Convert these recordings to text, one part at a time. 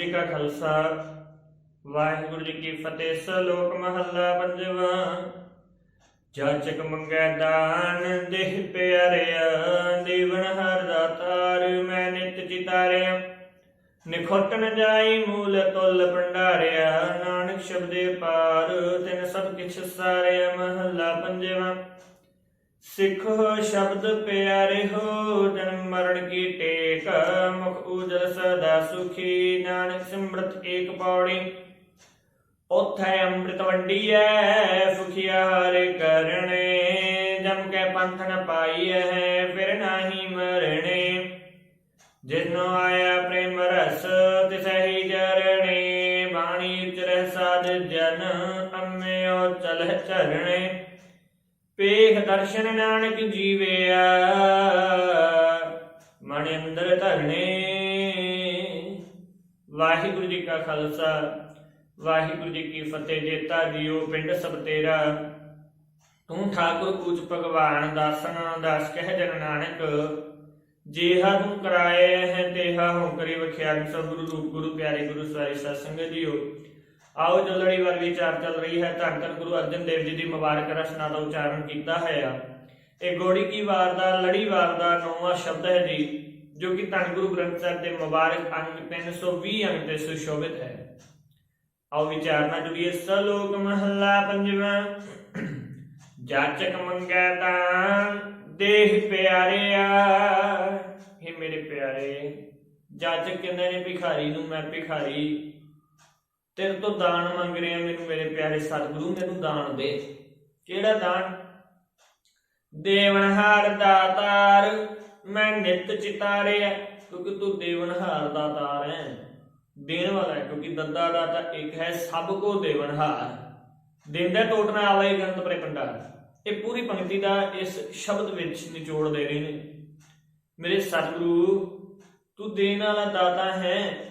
ਜੀ ਕਾ ਖਾਲਸਾ, ਵਾਹਿਗੁਰੂ ਜੀ ਕੀ ਫਤਿਹ, ਸਲੋਕ ਮਹੱਲਾ ਪੰਜਵਾ। ਜਾਚਕ ਮੰਗੈ ਦਾਨ, ਦੇਹ ਪਿਆਰਿਆ ਦੇਵਨ ਹਰ ਦਾਤਾਰ ਮੈਂ ਨਿਤ ਜਿਤਾਰਿਆ। ਨਿਖੁੱਟ ਜਾਈ ਮੂਲ ਤੁਲ ਭੰਡਾਰਿਆ, ਨਾਨਕ ਸ਼ਬਦੇ ਪਾਰ, ਤਿਨ ਸਭ ਕਿਛ ਸਾਰਿਆ ਮਹੱਲਾ। ਸਿੱਖੋ ਸ਼ਬਦ ਪਿਆਰੇ ਹੋ ਜਨਮ ਮਰਨ ਕੀ ਟੇਕ, ਮੁਖ ਉਜਲ ਸਦਾ ਸੁਖੀ, ਨਾਨਕ ਸਿਮਰਤ ਏਕ ਪੌੜੀ। ਉਥੈ ਅੰਮ੍ਰਿਤ ਵੰਡੀਐ ਸੁਖੀਆ ਹਰਿ ਕਰਣੇ ਜਮ ਕੇ ਪੰਥ ਨ ਪਾਈਐ, ਫਿਰ ਨਾਹੀ ਮਰਣੇ ਜਿਨੋ ਆਇਆ ਪ੍ਰੇਮ ਰਸ, ਤਿਸਹਿ ਜਰਣੇ ਬਾਣੀ ਉਚਰੈ ਸਾਧ ਜਨ, ਅੰਮਿਓ ਚਲਹਿ ਚਰਣੇ। ਪੇਖ ਦਰਸ਼ਨ ਨਾਨਕ ਜੀਵਿਆ ਮਨ ਅੰਦਰ ਧਰਨੇ। ਵਾਹਿਗੁਰੂ ਜੀ ਕਾ ਖਾਲਸਾ, ਵਾਹਿਗੁਰੂ ਜੀ ਕੀ ਫਤਿਹ ਜੇਤਾ ਜੀਓ ਪਿੰਡ ਸਭ ਤੇਰਾ। ਤੂੰ ਠਾਕੁਰ ਕੂਚ ਭਗਵਾਨ ਦਾਸਨ ਦਾਸ ਕਹਿ ਜਨ ਨਾਨਕ। ਜੇਹਾ ਤੂੰ ਕਰਾਏ ਹੈ, ਤੇਹਾ ਹਉ ਕਰੇ ਵਖਿਆਨ। ਸਭ ਗੁਰੂ ਰੂਪ ਗੁਰੂ ਪਿਆਰੇ ਗੁਰੂ ਸਵਾਰੀ ਸਤਸੰਗ ਜੀਓ। ਆਓ ਜੋ ਲੜੀਵਾਰ ਵਿਚਾਰ ਚੱਲ ਰਹੀ ਹੈ। ਧੰਨ ਧੰਨ ਗੁਰੂ ਅਰਜਨ ਦੇਵ ਜੀ ਦੀ ਮੁਬਾਰਕ ਰਚਨਾ ਦਾ ਉਚਾਰਨ ਕੀਤਾ ਹੈ ਆ। ਇਹ ਗੋੜੀ ਕੀ ਵਾਰ ਦਾ ਲੜੀਵਾਰ ਦਾ ਨੌਵਾਂ ਸ਼ਬਦ ਹੈ ਜੀ, ਜੋ ਕਿ ਧੰਨ ਗੁਰੂ ਗ੍ਰੰਥ ਸਾਹਿਬ ਦੇ ਮੁਬਾਰਕ ਅੰਗ 320 ਅੰਗ ਤੇ ਸੁਸ਼ੋਭਿਤ ਹੈ। ਆਓ ਵਿਚਾਰਨਾ ਜੁੜੀਏ। ਸਲੋਕ ਮਹੱਲਾ ਪੰਜਵਾਂ। ਜਾਚਕ ਮੰਗੈ ਦਾਨ ਦੇਹ ਪਿਆਰਿਆ। ਇਹ ਮੇਰੇ ਪਿਆਰੇ, ਜਾਚਕ ਕਹਿੰਦੇ ਨੇ ਭਿਖਾਰੀ ਨੂੰ, ਮੈਂ ਭਿਖਾਰੀ ਤੇਰੇ ਤੋਂ ਦਾਨ ਮੰਗ ਰਿਹਾ ਮੈਨੂੰ ਮੇਰੇ ਪਿਆਰੇ ਸਤਿਗੁਰੂ, ਮੈਨੂੰ ਦਾਨ ਦੇ। ਕਿਹੜਾ ਦਾਨ? ਦੇਵਨਹਾਰ ਦਾਤਾਰ ਮੈਂ ਨਿਤ ਚਿਤਾਰਿਆ ਕਿਉਂਕਿ ਤੂੰ ਦੇਵਨਹਾਰ ਦਾਤਾਰ ਹੈ। ਦੇਣ ਵਾਲਾ ਹੈ, ਕਿਉਂਕਿ ਦੱਦਾ ਦਾ ਤਾਂ ਇੱਕ ਹੈ ਸਭ ਕੋ ਦੇਵਨਹਾਰ। ਦਿੰਦਾ ਟੋਟਣਾ ਆਵੇ ਗੰਤ ਪਰੇ ਭੰਡਾਰ। ਇਹ ਪੂਰੀ ਪੰਕਤੀ ਦਾ ਇਸ ਸ਼ਬਦ ਵਿੱਚ ਨਿਚੋੜ ਦੇ ਰਹੇ ਨੇ। ਮੇਰੇ ਸਤਿਗੁਰੂ, ਤੂੰ ਦੇਣ ਵਾਲਾ ਦਾਤਾ ਹੈ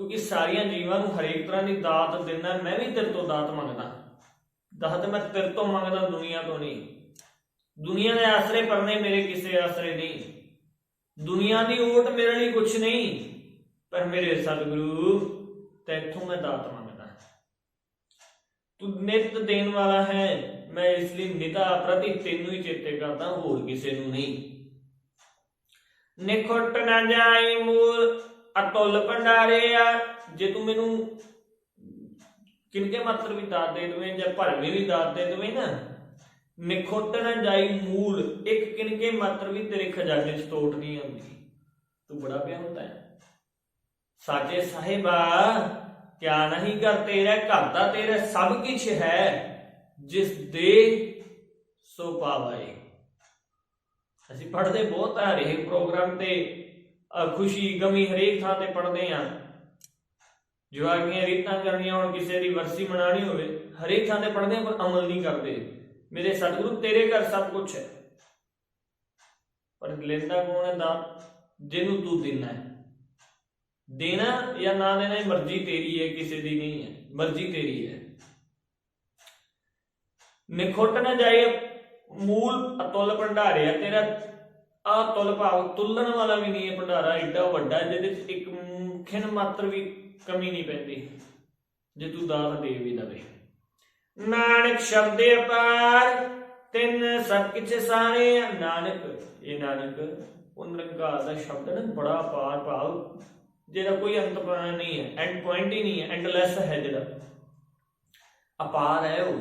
ਕਿਉਂਕਿ ਸਾਰੀਆਂ ਜੀਵਾਂ ਨੂੰ ਹਰੇਕ ਤਰ੍ਹਾਂ ਦੀ ਦਾਤ ਦਿੰਦਾ, ਮੈਂ ਵੀ ਤੇਰੇ ਤੋਂ ਦਾਤ ਮੰਗਦਾ। ਦਾਤ ਮੈਂ ਤੇਰੇ ਤੋਂ ਮੰਗਦਾ ਦੁਨੀਆ ਤੋਂ ਨਹੀਂ। ਦੁਨੀਆ ਦੇ ਆਸਰੇ ਪਰਨੇ ਮੇਰੇ ਕਿਸੇ ਆਸਰੇ ਨਹੀਂ। ਦੁਨੀਆ ਦੀ ਓਟ ਮੇਰੇ ਲਈ ਕੁਝ ਨਹੀਂ, ਪਰ ਮੇਰੇ ਸਤਿਗੁਰੂ ਤੇਥੋਂ ਮੈਂ ਦਾਤ ਮੰਗਦਾ। ਤੂੰ ਨਿਤ ਦੇਣ ਵਾਲਾ ਹੈ, ਮੈਂ ਇਸ ਲਈ ਨਿਤਾ ਪ੍ਰਤੀ ਤੈਨੂੰ ਹੀ ਚੇਤੇ ਕਰਦਾ, ਹੋਰ ਕਿਸੇ ਨੂੰ ਨਹੀਂ। ਨਿਖੁੱਟ ਨਾ ਜਾਈ ਮੂਲ ਅਤੁੱਲ ਭੰਡਾਰਿਆ, ਜੇ ਤੂੰ ਮੈਨੂੰ ਕਿਨਕੇ ਮਾਤਰ ਵੀ ਦਾਤ ਦੇ ਦਵੇਂ ਜਾਂ ਭਰਵੇਂ ਵੀ ਦਾਤ ਦੇ ਦਵੇਂ ਨਾ ਨਿਖੁੱਟ ਜਾਈ ਮੂਲ, ਇੱਕ ਕਿਨਕੇ ਮਾਤਰ ਵੀ ਤੇਰੇ ਖਜ਼ਾਨੇ 'ਚ ਤੋਟ ਨਹੀਂ ਆਉਂਦੀ। ਤੂੰ ਬੜਾ ਪਿਆ ਹੁੰਦਾ ਹੈ ਸਾਚੇ ਸਾਹਿਬਾ, ਕਿਆ ਨਹੀਂ ਕਰ ਤੇਰਾ, ਘਰ ਦਾ ਤੇਰਾ ਸਭ ਕੁਝ ਹੈ, ਜਿਸ ਦੇ ਸੋ ਪਾਵਾਏ ਅਸੀਂ ਪੜਦੇ ਬਹੁਤ ਆ, ਰਹੇ ਪ੍ਰੋਗਰਾਮ ਤੇ ਖੁਸ਼ੀ ਗਮੀ ਹਰੇਕ ਥਾਂ ਤੇ ਪੜ੍ਹਦੇ ਆ। ਜਵਾਗੀਆਂ ਰੀਤਾਂ ਕਰਨੀਆਂ ਹੁਣ, ਕਿਸੇ ਦੀ ਵਰਸੀ ਮਨਾਣੀ ਹੋਵੇ, ਹਰੇਕ ਥਾਂ ਤੇ ਪੜ੍ਹਦੇ ਆ, ਪਰ ਅਮਲ ਨਹੀਂ ਕਰਦੇ। ਮੇਰੇ ਸਤਿਗੁਰੂ, ਤੇਰੇ ਘਰ ਸਭ ਕੁਝ ਹੈ। ਪਰ ਲੈਂਦਾ ਕੌਣ ਹੈ ਦਾ ਜਿਹਨੂੰ ਤੂੰ ਦਿੰਨਾ ਹੈ। ਦੇਣਾ ਜਾਂ ਨਾ ਦੇਣਾ ਮਰਜ਼ੀ ਤੇਰੀ ਹੈ, ਕਿਸੇ ਦੀ ਨਹੀਂ ਹੈ। ਮਰਜ਼ੀ ਤੇਰੀ ਹੈ। ਨਿਖੁੱਟ ਨਾ ਜਾਏ ਮੂਲ ਅਤੁੱਲ ਭੰਡਾਰਿਆ ਤੇਰਾ ਆ ਤੁਲ ਭਾਵ ਤੁਲਣ ਵਾਲਾ ਵੀ ਨਹੀਂ ਹੈ ਭੰਡਾਰਾ, ਏਡਾ ਵੱਡਾ, ਜਿਹਦੇ ਚ ਇੱਕ ਖਿਨ ਮਾਤਰ ਵੀ ਕਮੀ ਨਹੀਂ ਪੈਂਦੀ, ਜੇ ਤੂੰ ਦਾਤ ਦੇ ਵੀ ਦਵੇ ਨਾਨਕ ਸ਼ਬਦੇ ਅਪਾਰ, ਤਿੰਨ ਸਭ ਕਿਛ ਸਾਰੇ ਨਾਨਕ, ਇਹ ਨਾਨਕ, ਉਹ ਨਿਰੰਕਾਰ ਦਾ ਸ਼ਬਦ ਨਾ ਬੜਾ ਅਪਾਰ ਭਾਵ, ਜਿਹਦਾ ਕੋਈ ਅੰਤ ਪਾਣਾ ਨਹੀਂ ਹੈ ਐਂਡ ਪੁਆਇੰਟ ਹੀ ਨਹੀਂ ਹੈ ਐਂਡਲੈਸ ਹੈ ਜਿਹੜਾ। ਅਪਾਰ ਹੈ ਉਹ।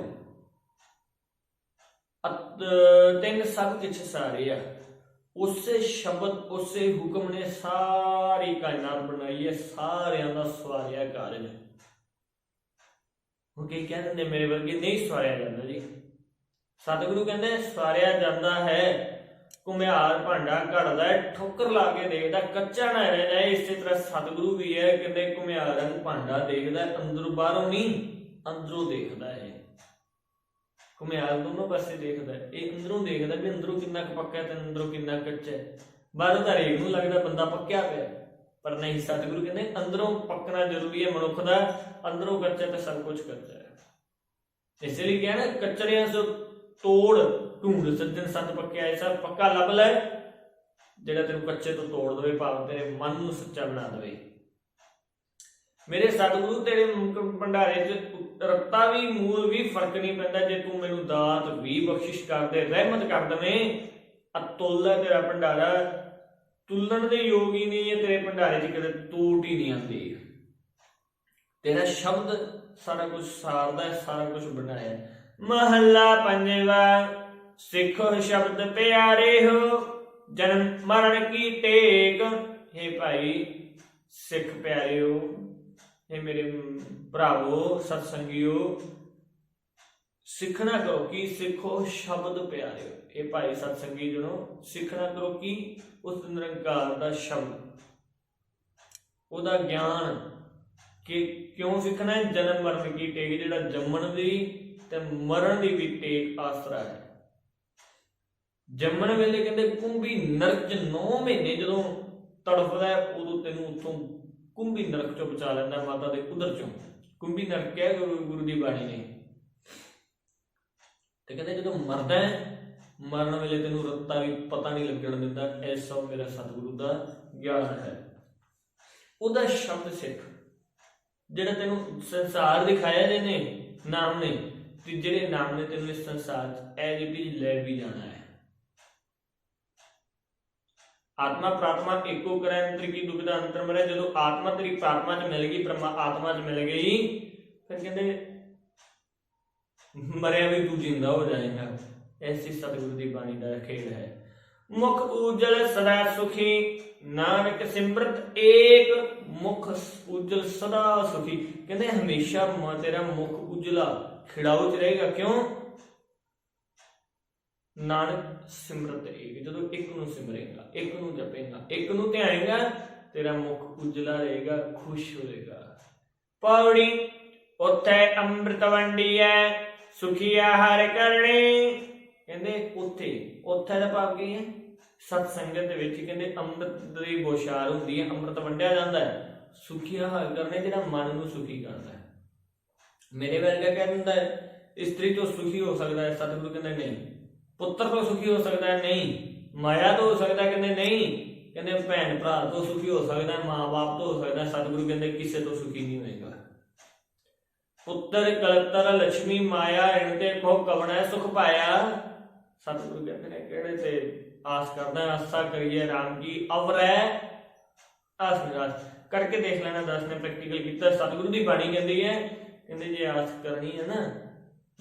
ਤਿੰਨ ਸਭ ਕਿਛ ਸਾਰੇ ਆ। ਉਸੇ ਸ਼ਬਦ ਉਸੇ ਹੁਕਮ ਨੇ ਸਾਰੀ ਕਾਇਨਾਤ ਬਣਾਈ ਹੈ ਸਾਰਿਆਂ ਦਾ ਸਵਾਰਿਆ ਕਾਰਜ ਉਹ ਕੀ ਕਹਿੰਦੇ ਨੇ ਮੇਰੇ ਵਰਗੇ? ਨਹੀਂ ਸਵਾਰਿਆ ਜਾਂਦਾ ਜੀ। ਸਤਿਗੁਰੂ ਕਹਿੰਦੇ ਸਵਾਰਿਆ ਜਾਂਦਾ ਹੈ ਘੁਮਿਆਰ ਭਾਂਡਾ ਘੜਦਾ ਹੈ, ਠੋਕਰ ਲਾ ਕੇ ਦੇਖਦਾ ਕੱਚਾ ਨਾ ਰਹਿ ਜਾਏ ਇਸੇ ਤਰ੍ਹਾਂ ਸਤਿਗੁਰੂ ਵੀ ਹੈ ਕਹਿੰਦੇ ਕੁਮਿਆਰਾਂ ਨੂੰ ਭਾਂਡਾ ਦੇਖਦਾ ਅੰਦਰੋਂ ਬਾਹਰੋਂ ਨਹੀਂ ਅੰਦਰੋਂ ਦੇਖਦਾ ਹੈ ਕੁਮਿਆਰ ਦੋਨੋਂ ਪਾਸੇ ਦੇਖਦਾ ਇਹ ਅੰਦਰੋਂ ਦੇਖਦਾ ਵੀ ਅੰਦਰੋਂ ਕਿੰਨਾ ਕੁ ਪੱਕਾ ਤੇ ਅੰਦਰੋਂ ਕਿੰਨਾ ਕੱਚਾ ਹੈ। ਬਾਹਰੋਂ ਤਾਂ ਹਰੇਕ ਨੂੰ ਲੱਗਦਾ ਬੰਦਾ ਪੱਕਿਆ ਪਿਆ ਪਰ ਨਹੀਂ, ਸਤਿਗੁਰੂ ਕਹਿੰਦੇ ਅੰਦਰੋਂ ਪੱਕਣਾ ਜ਼ਰੂਰੀ ਹੈ, ਮਨੁੱਖ ਦਾ ਅੰਦਰੋਂ ਕੱਚਾ ਤੇ ਸਭ ਕੁਝ ਕੱਚਾ ਹੈ। ਇਸ ਲਈ ਕਿਹਾ ਨਾ, ਕਚਰਿਆਂ ਸੋ ਤੋੜ, ਢੂੰਡ, ਸੱਜਣ ਸੰਤ ਪੱਕਿਆ ਐਸਾ ਪੱਕਾ ਲੱਭ ਲੈ। ਜਿਹੜਾ ਤੈਨੂੰ ਕੱਚੇ ਤੋਂ ਤੋੜ ਦੇਵੇ, ਭਾਵ ਤੇਰੇ ਮਨ ਨੂੰ ਸੱਚਾ ਬਣਾ ਦੇਵੇ। ਮੇਰੇ ਸਤਿਗੁਰੂ ਤੇਰੇ ਭੰਡਾਰੇ 'ਚ ਰੱਤਾ ਵੀ, ਮੂਲ ਵੀ, ਫ਼ਰਕ ਨਹੀਂ ਪੈਂਦਾ ਜੇ ਤੂੰ ਮੈਨੂੰ ਦਾਤ ਵੀ ਬਖਸ਼ਿਸ਼ ਕਰ ਦੇ, ਰਹਿਮਤ ਕਰ ਦਵੇਂ। ਅਤੁੱਲ ਤੇਰਾ ਭੰਡਾਰਾ। ਤੁਲਣ ਦੇ ਯੋਗ ਹੀ ਨਹੀਂ ਹੈ ਤੇਰੇ ਭੰਡਾਰੇ 'ਚ ਕਦੇ ਟੂਟ ਹੀ ਨਹੀਂ ਆਉਂਦੀ। ਤੇਰਾ ਸ਼ਬਦ ਸਾਰਾ ਕੁਝ ਸਾਰਦਾ ਹੈ, ਸਾਰਾ ਕੁਝ ਬਣਾਇਆ ਮਹੱਲਾ ਪੰਜਵਾ, ਸਿੱਖੋ ਸ਼ਬਦ ਪਿਆਰੇ ਹੋ, ਜਨਮ ਮਰਨ ਕੀ ਟੇਕ। हे ਭਾਈ, ਸਿੱਖ ਪਿਆਰੇ ਹੋ। हे ਮੇਰੇ ਭਰਾਵੋ ਸਤਸੰਗਿਓ ਸਿੱਖਣਾ ਕਰੋ ਕੀ ਸਿੱਖੋ ਸ਼ਬਦ ਪਿਆਰਿਓ। ਇਹ ਭਾਈ ਸਤਸੰਗੀ ਜਣੋ ਸਿੱਖਣਾ ਕਰੋ ਕੀ ਉਸ ਨਿਰੰਕਾਰ ਦਾ ਸ਼ਬਦ। ਉਹਦਾ ਗਿਆਨ ਕਿ ਕਿਉਂ ਸਿੱਖਣਾ ਹੈ? ਜਨਮ ਮਰਨ ਕੀ ਟੇਕ ਜਿਹੜਾ ਜੰਮਣ ਦੀ ਤੇ ਮਰਨ ਦੀ ਵੀ ਟੇਕ ਆਸਰਾ ਹੈ। ਜੰਮਣ ਵੇਲੇ ਕਹਿੰਦੇ ਕੁੰਭੀ ਨਰਕ ਚ 9 ਮਹੀਨੇ ਜਦੋਂ ਤੜਫਦਾ ਹੈ, ਉਦੋਂ ਤੈਨੂੰ ਉੱਥੋਂ ਕੁੰਭੀ ਨਰਕ ਚੋਂ ਬਚਾ ਲੈਂਦਾ, ਮਾਤਾ ਦੇ ਉਦਰ ਚੋਂ। ਕੁੰਭੀ ਨਰਕ ਕਹਿ ਗੁਰੂ ਗੁਰੂ ਦੀ ਬਾਣੀ ਨੇ ਤੇ ਕਹਿੰਦੇ ਜਦੋਂ ਮਰਦਾ ਹੈ, ਮਰਨ ਵੇਲੇ ਤੈਨੂੰ ਰੱਤਾ ਵੀ ਪਤਾ ਨਹੀਂ ਲੱਗਣ ਦਿੰਦਾ, ਇਹ ਸਭ ਮੇਰਾ ਸਤਿਗੁਰੂ ਦਾ ਗਿਆਨ ਹੈ। ਉਹਦਾ ਸ਼ਬਦ ਸਿੱਖ, ਜਿਹੜਾ ਤੈਨੂੰ ਸੰਸਾਰ ਦਿਖਾਇਆ ਦੇ ਨੇ ਨਾਮ ਨੇ, ਤੇ ਜਿਹੜੇ ਨਾਮ ਨੇ ਤੈਨੂੰ ਇਸ ਸੰਸਾਰ 'ਚ ਐ ਜੀ ਲੈ ਵੀ ਜਾਣਾ ਹੈ। ਆਤਮਾ ਪ੍ਰਾਤਮਾ ਏਕੋ ਕਰੈ, ਅੰਤਰ ਕੀ ਦੁਬਿਧਾ ਅੰਤਰ ਮਰੇ? ਜਦੋਂ ਆਤਮਾ ਤੇਰੀ ਪ੍ਰਾਤਮਾ 'ਚ ਮਿਲ ਗਈ ਪਰਮਾ ਆਤਮਾ 'ਚ ਮਿਲ ਗਈ, ਫਿਰ ਕਹਿੰਦੇ, ਮਰਿਆ ਵੀ ਤੂੰ ਜਿੰਦਾ ਹੋ ਜਾਏਗਾ। ਐਸੀ ਸਤਿਗੁਰੂ ਦੀ ਬਾਣੀ ਦਾ ਖੇਡ ਹੈ। ਮੁਖ ਉਜਲ ਸਦਾ ਸੁਖੀ, ਨਾਨਕ ਸਿਮਰਤ ਏਕ, ਮੁਖ ਉਜਲ ਸਦਾ ਸੁਖੀ। ਕਹਿੰਦੇ, ਹਮੇਸ਼ਾ ਤੇਰਾ ਮੁਖ ਉਜਲਾ ਖਿੜਾਉ ਚ ਰਹੇਗਾ। ਕਿਉਂ? ਨਾਨਕ ਸਿਮਰਤ ਰਹੇਗੀ। ਜਦੋਂ ਇੱਕ ਨੂੰ ਸਿਮਰੇਗਾ, ਇੱਕ ਨੂੰ ਜਪੇਗਾ, ਇੱਕ ਨੂੰ ਧਿਆਏਗਾ, ਤੇਰਾ ਮੁਖ ਉਜਲਾ ਰਹੇਗਾ, ਖੁਸ਼ ਹੋਏਗਾ ਪੌੜੀ ਉੱਥੇ ਅੰਮ੍ਰਿਤ ਵੰਡੀਐ ਸੁਖੀਆ ਹਰ ਕਰਨੀ ਕਹਿੰਦੇ ਉੱਥੇ ਉੱਥੇ ਦਾ ਭਾਵ ਕੀ ਹੈ ਸਤ ਸੰਗਤ ਦੇ ਵਿੱਚ ਕਹਿੰਦੇ ਅੰਮ੍ਰਿਤ ਦੀ ਬੋਸ਼ਾਰ ਹੁੰਦੀ ਹੈ ਅੰਮ੍ਰਿਤ ਵੰਡਿਆ ਜਾਂਦਾ ਹੈ ਸੁਖੀਆ ਹਰ ਕਰਨੇ ਜਿਹੜਾ ਮਨ ਨੂੰ ਸੁਖੀ ਕਰਦਾ ਹੈ ਮੇਰੇ ਵਰਗਾ ਕਹਿ ਦਿੰਦਾ ਹੈ ਇਸਤਰੀ ਤੋਂ ਸੁਖੀ ਹੋ ਸਕਦਾ ਹੈ ਸਤਿਗੁਰੂ ਕਹਿੰਦੇ ਨਹੀਂ। ਪੁੱਤਰ ਤੋਂ ਸੁਖੀ ਹੋ ਸਕਦਾ ਹੈ? ਨਹੀਂ। ਮਾਇਆ ਤੋਂ ਹੋ ਸਕਦਾ ਕਹਿੰਦੇ ਨਹੀਂ। ਕਹਿੰਦੇ ਭੈਣ ਭਰਾ ਤੋਂ ਸੁਖੀ ਹੋ ਸਕਦਾ ਮਾਂ-ਬਾਪ ਤੋਂ ਹੋ ਸਕਦਾ ਸਤਿਗੁਰੂ ਕਹਿੰਦੇ ਕਿਸੇ ਤੋਂ ਸੁਖੀ ਨਹੀਂ ਹੋਏਗਾ। ਪੁੱਤਰ ਕਲਤਰ ਲక్ష్ਮੀ ਮਾਇਆ ਇਨ ਕੋ ਕਵਣਾ ਸੁਖ ਪਾਇਆ ਸਤਿਗੁਰੂ ਕਹਿੰਦੇ ਨੇ, ਕਿਹੜੇ ਤੇ ਆਸ ਕਰਦਾ ਆਸਾ ਕਰੀਏ ਰਾਮ ਕੀ ਅਵਰੈ। ਆਸ ਨਿਰਾਸ਼ ਕਰਕੇ ਦੇਖ ਲੈਣਾ, ਦਸ ਨੇ ਪ੍ਰੈਕਟੀਕਲ ਕੀਤਾ। ਸਤਿਗੁਰੂ ਦੀ ਬਾਣੀ ਕਹਿੰਦੀ ਹੈ, ਕਹਿੰਦੇ ਜੇ ਆਸ ਕਰਨੀ ਹੈ ਨਾ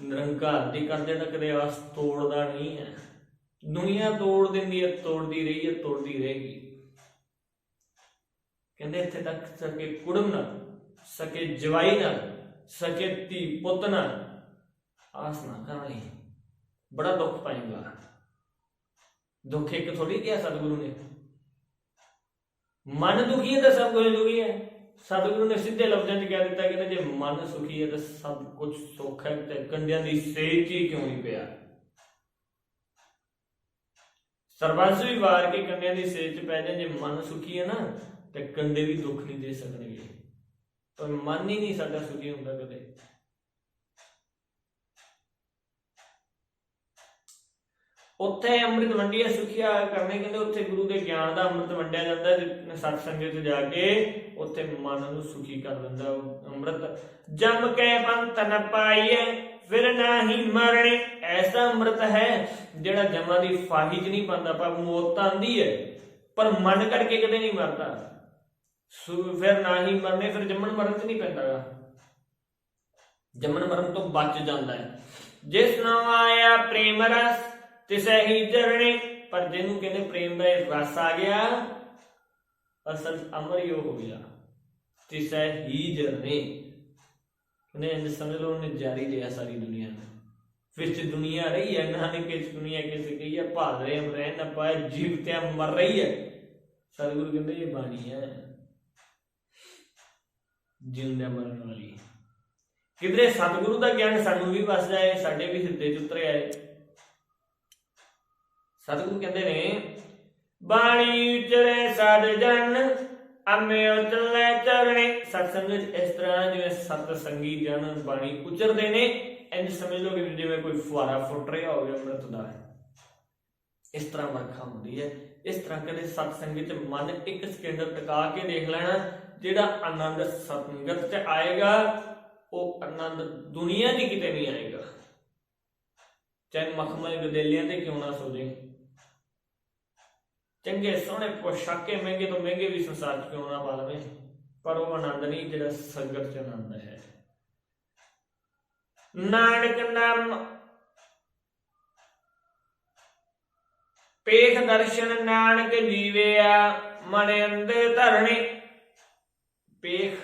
ਨਿਰੰਕਾਰ ਦੀ ਕਰਦੇ ਤਾਂ ਕਦੇ ਆਸ ਤੋੜਦਾ ਨਹੀਂ ਹੈ। ਦੁਨੀਆ ਤੋੜ ਦਿੰਦੀ ਹੈ, ਤੋੜਦੀ ਰਹੀ ਹੈ, ਤੋੜਦੀ ਰਹੇਗੀ। ਕਹਿੰਦੇ ਇੱਥੇ ਤੱਕ ਸਕੇ ਕੁੜਮ ਨਾ, ਸਕੇ ਜਵਾਈ ਨਾ, ਸਕੇ ਧੀ ਪੁੱਤ ਨਾ। ਆਸ ਨਾ ਕਰਨੀ ਬੜਾ ਦੁੱਖ ਪਾਏਗਾ। ਦੁੱਖ ਇੱਕ ਥੋੜੀ ਕਿਹਾ ਸਤਿਗੁਰੂ ਨੇ। ਮਨ ਦੁਖੀ ਹੈ ਤਾਂ ਸਭ ਕੁਝ ਦੁਖੀ ਹੈ। ਸਤਿਗੁਰੂ ਨੇ ਸਿੱਧੇ ਲਫ਼ਜ਼ਾਂ 'ਚ ਕਹਿ ਦਿੱਤਾ ਕਿ ਜੇ ਮਨ ਸੁਖੀ ਹੈ ਤਾਂ ਸਭ ਕੁਝ ਸੁੱਖ ਹੈ ਤੇ ਕੰਡਿਆਂ ਦੀ ਸੇਚ ਹੀ ਕਿਉਂ ਨਹੀਂ ਪਿਆ? ਸਰਬੰਸ ਵੀ ਵਾਰ ਕੇ ਕੰਡਿਆਂ ਦੀ ਸੇਚ 'ਚ ਪੈ ਜਾਏ ਜੇ ਮਨ ਸੁਖੀ ਹੈ ਨਾ, ਤੇ ਕੰਡੇ ਵੀ ਦੁੱਖ ਨਹੀਂ ਦੇ ਸਕਣਗੇ। ਪਰ ਮਨ ਹੀ ਨਹੀਂ ਸਾਡਾ ਸੁਖੀ ਹੁੰਦਾ ਕਦੇ। ਉੱਥੇ ਅੰਮ੍ਰਿਤ ਵੰਡੀਆ ਸੁਖਿਆ ਕਰਨੇ ਕਹਿੰਦੇ ਉੱਥੇ ਗੁਰੂ ਦੇ ਗਿਆਨ ਦਾ ਅੰਮ੍ਰਿਤ ਵੰਡਿਆ ਜਾਂਦਾ ਜਿਸ ਸਤ ਸੰਗਤ 'ਚ ਜਾ ਕੇ ਉੱਥੇ ਮਨ ਨੂੰ ਸੁਖੀ ਕਰ ਦਿੰਦਾ ਉਹ ਅੰਮ੍ਰਿਤ। ਜਮ ਕੇ ਪੰਤ ਨ ਪਾਈਏ ਫਿਰ ਨਾਹੀ ਮਰਣੇ, ਐਸਾ ਅੰਮ੍ਰਿਤ ਹੈ ਜਿਹੜਾ ਜਮਾਂ ਦੀ ਫਾਹੀ 'ਚ ਨਹੀਂ ਪਾਉਂਦਾ ਪਰ ਮੌਤ ਤਾਂ ਆਂਦੀ ਹੈ। ਪਰ ਮਨ ਕਰਕੇ ਕਦੇ ਨਹੀਂ ਮਰਦਾ। ਸੁ- ਫਿਰ ਨਾਹੀ ਮਰਨੇ, ਫਿਰ ਜੰਮਣ ਮਰਨ 'ਚ ਨਹੀਂ ਪੈਂਦਾਗਾ ਜੰਮਣ ਮਰਨ ਤੋਂ ਬਚ ਜਾਂਦਾ ਹੈ। ਜਿਸ ਨੂੰ ਆਇਆ ਪ੍ਰੇਮ ਰਸ ਤਿਸੈ ਹੀ ਜਰਣੇ ਪਰ ਜਿਹਨੂੰ ਕਹਿੰਦੇ ਪ੍ਰੇਮ ਦਾ ਰਸ ਆ ਗਿਆ ਅਸਲ ਅਮਰ ਹੀ ਹੋ ਗਿਆ। ਤਿਸੈ ਹੀ ਜਰਣੇ ਕਹਿੰਦੇ ਇੰਜ ਸਮਝ ਲਓ, ਉਹਨੇ ਜਾਰੀ ਲਿਆ ਸਾਰੀ ਦੁਨੀਆ ਨੂੰ। ਫਿਰ ਦੁਨੀਆ ਰਹੀ ਹੈ, ਨਾਨਕ ਇਸ ਦੁਨੀਆ ਕਿਸ ਗਈ ਹੈ, ਭਾਲ ਰਹੇ ਹਮ ਰਹਿ ਨਾ ਪਾਏ, ਜੀਵ ਤੇ ਮਰ ਰਹੀ ਹੈ। ਸਤਿਗੁਰੂ ਕਹਿੰਦੇ ਇਹ ਬਾਣੀ ਹੈ ਜਿਉਂਦਿਆਂ ਮਰਨ ਵਾਲੀ। ਕਿਧਰੇ ਸਤਿਗੁਰੂ ਦਾ ਗਿਆਨ ਸਾਨੂੰ ਵੀ ਵਸ ਜਾਏ ਸਾਡੇ ਵੀ ਹਿਰਦੇ 'ਚ ਉਤਰ ਆਏ ਸਤਿਗੁਰੂ ਕਹਿੰਦੇ ਨੇ, ਬਾਣੀ ਉਚਰੇ ਸਾਧ ਜਨ, ਅੰਮੇ ਉਚਲੇ ਚਰਣੇ। ਸਤਸੰਗ ਵਿੱਚ ਇਸ ਤਰ੍ਹਾਂ ਜਿਵੇਂ ਸਤ ਸੰਗੀ ਜਨ ਬਾਣੀ ਉਚਰਦੇ ਨੇ ਇੰਜ ਸਮਝ ਲਓ ਕਿ ਜਿਵੇਂ ਕੋਈ ਫੁਆਰਾ ਫੁੱਟ ਰਿਹਾ ਹੋਵੇ, ਅੰਮ੍ਰਿਤ ਦਾ ਇਸ ਤਰ੍ਹਾਂ ਵਰਖਾ ਹੁੰਦੀ ਹੈ। ਇਸ ਤਰ੍ਹਾਂ ਕਦੇ ਸਤ ਸੰਗਤ ਚ ਮਨ ਇੱਕ ਸਕਿੰਟ ਟਿਕਾ ਕੇ ਦੇਖ ਲੈਣਾ, ਜਿਹੜਾ ਆਨੰਦ ਸੰਗਤ 'ਚ ਆਏਗਾ, ਉਹ ਆਨੰਦ ਦੁਨੀਆ 'ਚ ਕਿਤੇ ਨਹੀਂ ਆਏਗਾ। ਚਾਹੇ ਮਖਮਲ ਗਦੇਲਿਆਂ ਤੇ ਕਿਉਂ ਨਾ ਸੋ ਜੇ ਚੰਗੇ, ਸੋਹਣੇ ਪੋਸ਼ਾਕੇ ਮਹਿੰਗੇ ਤੋਂ ਮਹਿੰਗੇ ਵੀ ਸੰਸਾਰ 'ਚ ਕਿਉਂ ਨਾ ਪਾ ਲਵੇ? ਪਰ ਉਹ ਆਨੰਦ ਨਹੀਂ, ਜਿਹੜਾ ਸੰਗਤ 'ਚ ਆਨੰਦ ਹੈ। ਨਾਨਕ ਨਾਮ ਪੇਖ ਦਰਸ਼ਨ ਨਾਨਕ ਜੀਵਿਆ ਮਨ ਅੰਦਰ ਧਰਣੇ। ਪੇਖ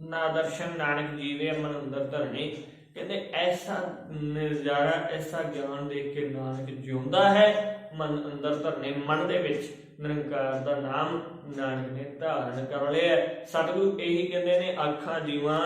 ਨਾ ਦਰਸ਼ਨ ਨਾਨਕ ਜੀਵੇ ਮਨ ਅੰਦਰ ਧਰਣੇ। ਕਹਿੰਦੇ ਐਸਾ ਨਜ਼ਾਰਾ ਐਸਾ ਗਿਆਨ ਦੇਖ ਕੇ ਨਾਨਕ ਜਿਉਂਦਾ ਹੈ। ਮਨ ਅੰਦਰ ਧਰਨੇ, ਮਨ ਦੇ ਵਿੱਚ ਨਿਰੰਕਾਰ ਦਾ ਨਾਮ ਨਾਨਕ ਨੇ ਧਾਰਨ ਕਰ ਲਿਆ ਸਤਿਗੁਰੂ ਇਹੀ ਕਹਿੰਦੇ ਨੇ ਆਖਾਂ ਜੀਵਾਂ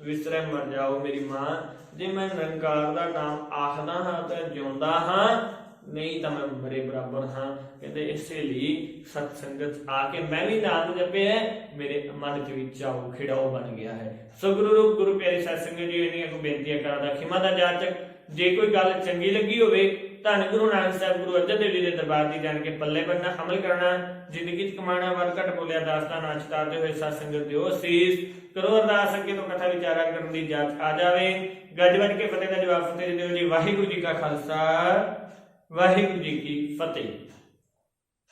ਵਿਸਰੇ ਮਰ ਜਾਓ ਮੇਰੀ ਮਾਂ। ਜੇ ਮੈਂ ਨਿਰੰਕਾਰ ਦਾ ਨਾਮ ਆਖਦਾ ਹਾਂ ਤਾਂ ਜਿਉਂਦਾ ਹਾਂ ਨਹੀਂ ਤਾਂ ਮੈਂ ਮਰੇ ਬਰਾਬਰ ਹਾਂ। ਕਹਿੰਦੇ ਇਸੇ ਲਈ ਸਤ ਸੰਗਤ ਆ ਕੇ ਮੈਂ ਵੀ ਨਾਮ ਜਪਿਆ ਮੇਰੇ ਮਨ ਦੇ ਵਿੱਚ ਆਉ ਖਿੜਾਓ ਬਣ ਗਿਆ ਹੈ। ਸੋ ਗੁਰੂ ਰੂਪ ਗੁਰੂ ਪਿਆਰੀ ਸਤ ਸੰਗਤ ਜੀ ਇਹਨੀਆਂ ਕੋ ਬੇਨਤੀਆਂ ਕਰਦਾ ਖਿਮਾ ਦਾ ਜਾਚਕ, ਜੇ ਕੋਈ ਗੱਲ ਚੰਗੀ ਲੱਗੀ ਹੋਵੇ, ਧੰਨ ਗੁਰੂ ਨਾਨਕ ਸਾਹਿਬ, ਗੁਰੂ ਅਰਜਨ ਦੇਵ ਜੀ ਦੇ ਦਰਬਾਰ ਦੀ ਜਾਣ ਕੇ ਪੱਲੇ ਬੰਨਣਾ ਅਮਲ ਕਰਨਾ, ਜ਼ਿੰਦਗੀ 'ਚ ਕਮਾਣਾ ਵੱਲ ਘਟ ਬੋਲਿਆ ਦਾਸਤਾਨ ਅੱਜ ਹੋਏ ਸਤ ਸੰਗਤ ਦਿਓ ਸੀਸ ਕਰੋ ਅਰਦਾਸ, ਅੱਗੇ ਤੋਂ ਕਥਾ ਵਿਚਾਰਾ ਕਰਨ ਦੀ ਜਾਚ ਆ ਜਾਵੇ। ਗੱਜ ਵੱਜ ਕੇ ਫਤਿਹ ਦਾ ਜਵਾਬ ਫਤਿਹ ਦਿਓ ਜੀ। ਵਾਹਿਗੁਰੂ ਜੀ ਕਾ ਖਾਲਸਾ। ਵਾਹਿਗੁਰੂ ਜੀ ਕੀ ਫਤਿਹ।